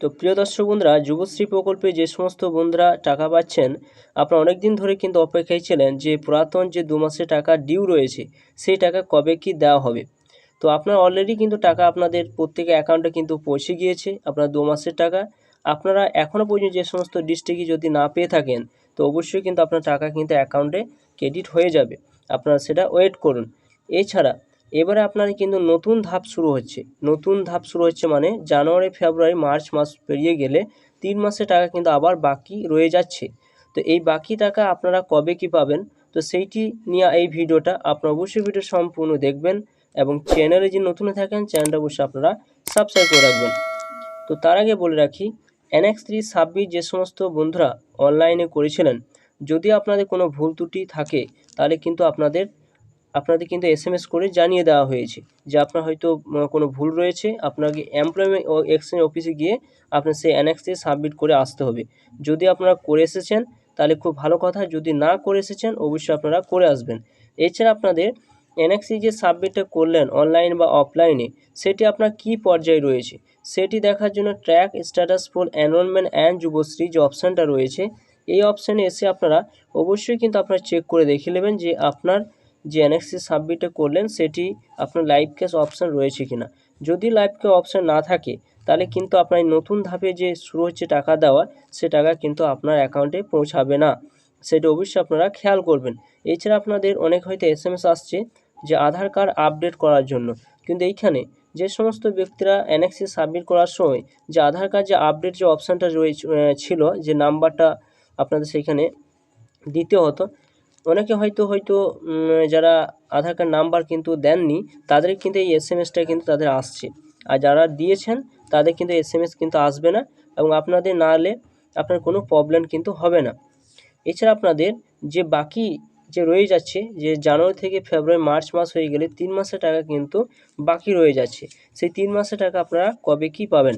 তো প্রিয় দর্শক বন্ধুরা, যুবশ্রী প্রকল্পে যে সমস্ত বন্ধুরা টাকা পাচ্ছেন, আপনারা অনেক দিন ধরে কিন্তু অপেক্ষায় ছিলেন যে পুরাতন যে দু মাসের টাকা ডিউ রয়েছে, সেই টাকা কবে কি দেওয়া হবে। তো আপনার অলরেডি কিন্তু টাকা আপনাদের প্রত্যেকের অ্যাকাউন্টে কিন্তু পৌঁছে গিয়েছে, আপনার দু মাসের টাকা। আপনারা এখনও পর্যন্ত যে সমস্ত ডিস্ট্রিক্টই যদি না পেয়ে থাকেন, তো অবশ্যই কিন্তু আপনার টাকা কিন্তু অ্যাকাউন্টে ক্রেডিট হয়ে যাবে। আপনারা সেটা ওয়েট করুন। এছাড়া এবারে আপনার কিন্তু নতুন ধাপ শুরু হচ্ছে। নতুন ধাপ শুরু হচ্ছে মানে জানুয়ারি, ফেব্রুয়ারি, মার্চ মাস পেরিয়ে গেলে তিন মাসের টাকা কিন্তু আবার বাকি রয়ে যাচ্ছে। তো এই বাকি টাকা আপনারা কবে কি পাবেন? তো সেইটি নিয়ে এই ভিডিওটা আপনারা অবশ্যই ভিডিও সম্পূর্ণ দেখবেন এবং চ্যানেলে যে নতুন থাকেন, চ্যানেলটা অবশ্যই আপনারা সাবস্ক্রাইব করে রাখবেন। তো তার আগে বলে রাখি এনএক্স থ্রি সাবমিট যে সমস্ত বন্ধুরা অনলাইনে করেছিলেন, যদি আপনাদের কোনো ভুল ত্রুটি থাকে, তাহলে কিন্তু আপনাদের আপনাদের কিন্তু এস এম এস করে জানিয়ে দেওয়া হয়েছে যে আপনার হয়তো কোনো ভুল রয়েছে, আপনাকে এমপ্লয়মেন্ট এক্সচেঞ্জ অফিসে গিয়ে আপনার সেই অ্যানেক্সে সাবমিট করে আসতে হবে। যদি আপনারা করে এসেছেন, তাহলে খুব ভালো কথা, যদি না করে এসেছেন, অবশ্যই আপনারা করে আসবেন। এছাড়া আপনাদের এনএক্সি যে সাবমিটটা করলেন অনলাইন বা অফলাইনে সেটি আপনার কী পর্যায়ে রয়েছে? সেটি দেখার জন্য track status for enrolment and Yuvashree যে অপশানটা রয়েছে, এই অপশানে এসে আপনারা অবশ্যই কিন্তু আপনারা চেক করে দেখে নেবেন যে আপনার যে এনএক্সি সাবমিটে করলেন, সেটি আপনার লাইভ ক্যাশ অপশান রয়েছে কিনা। যদি লাইভ ক্যাশ অপশান না থাকে, তাহলে কিন্তু আপনার নতুন ধাপে যে শুরু হচ্ছে টাকা দেওয়া সে টাকা কিন্তু আপনার অ্যাকাউন্টে পৌঁছাবে না। সেটা অবশ্যই আপনারা খেয়াল করবেন। এছাড়া আপনাদের অনেক হয়তো এস এম এস আসছে যে আধার কার্ড আপডেট করার জন্য। কিন্তু এইখানে যে সমস্ত ব্যক্তিরা এনএক্সি সাবমিট করার সময় যে আধার কার্ড যে আপডেট যে অপশানটা রয়েছে ছিল, যে নাম্বারটা আপনাদের সেখানে দিতে হতো অনেকে হয়তো হয়তো যারা আধার কার্ড নাম্বার কিন্তু দেননি, তাদের কিন্তু এই এস এম এসটা কিন্তু তাদের আসছে। আর যারা দিয়েছেন, তাদের কিন্তু এস এম এস কিন্তু আসবে না এবং আপনাদের না এলে আপনার কোনো প্রবলেম কিন্তু হবে না। এছাড়া আপনাদের যে বাকি যে রয়ে যাচ্ছে, যে জানুয়ারি থেকে ফেব্রুয়ারি, মার্চ মাস হয়ে গেলে তিন মাসের টাকা কিন্তু বাকি রয়ে যাচ্ছে। সেই তিন মাসের টাকা আপনারা কবে কি পাবেন?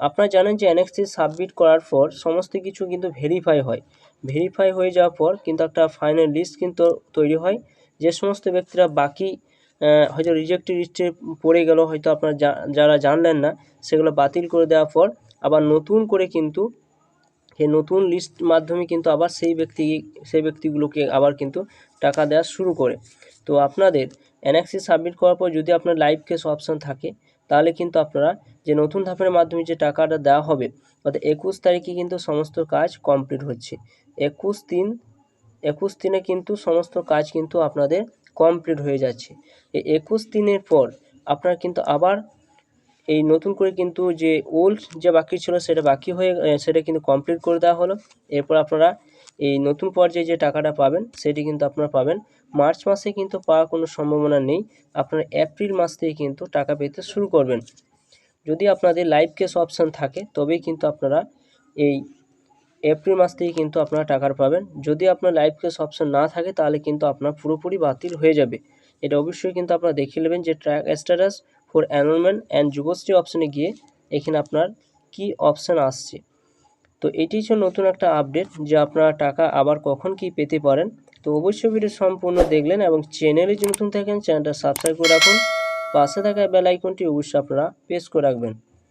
আপনারা জানেন যে এনএক্সি সাবমিট করার পর সমস্ত কিছু কিন্তু ভেরিফাই হয়। ভেরিফাই হয়ে যাওয়ার পর কিন্তু একটা ফাইনাল লিস্ট কিন্তু তৈরি হয়। যে সমস্ত ব্যক্তিরা বাকি হয়তো রিজেক্টেড লিস্টে পড়ে গেল, হয়তো আপনারা যারা জানলেন না, সেগুলো বাতিল করে দেওয়ার পর আবার নতুন করে কিন্তু সেই নতুন লিস্ট মাধ্যমে কিন্তু আবার সেই ব্যক্তি, সেই ব্যক্তিগুলোকে আবার কিন্তু টাকা দেওয়া শুরু করে। তো আপনাদের এনএক্সি সাবমিট করার পর যদি আপনার লাইভ কেস অপশন থাকে তাহলে কিন্তু আপনারা যে নতুন ধাপের মাধ্যমে যে টাকাটা দেওয়া হবে, অর্থাৎ একুশ তারিখে কিন্তু সমস্ত কাজ কমপ্লিট হচ্ছে। একুশ দিন, একুশ দিনে কিন্তু সমস্ত কাজ কিন্তু আপনাদের কমপ্লিট হয়ে যাচ্ছে। এই একুশ দিনের পর আপনারা কিন্তু আবার এই নতুন করে কিন্তু যে ওল্ড যে বাকি ছিল, সেটা বাকি হয়ে, সেটা কিন্তু কমপ্লিট করে দেওয়া হলো। এরপর আপনারা এই নতুন পর্যায়ে যে টাকাটা পাবেন, সেটি কিন্তু আপনারা পাবেন। মার্চ মাসে কিন্তু পাওয়ার কোনো সম্ভাবনা নেই। আপনারা এপ্রিল মাস থেকে কিন্তু টাকা পেতে শুরু করবেন। যদি আপনাদের লাইভ কেস অপশান থাকে, তবেই কিন্তু আপনারা এই এপ্রিল মাস থেকে কিন্তু আপনারা টাকার পাবেন। যদি আপনার লাইভ কেস অপশান না থাকে, তাহলে কিন্তু আপনার পুরোপুরি বাতিল হয়ে যাবে। এটা অবশ্যই কিন্তু আপনারা দেখে নেবেন যে track status for enrolment and Yuvashree অপশানে গিয়ে এখানে আপনার কি অপশান আসছে। তো এটি ছিল নতুন একটা আপডেট যে আপনারা টাকা আবার কখন কি পেতে পারেন। তো অবশ্যই ভিডিও সম্পূর্ণ দেখলেন এবং চ্যানেলে যদি নতুন থাকেন চ্যানেলটা সাবস্ক্রাইব করে রাখুন। পাশে থাকা বেল আইকনটি অবশ্যই আপনারা প্রেস করে রাখবেন।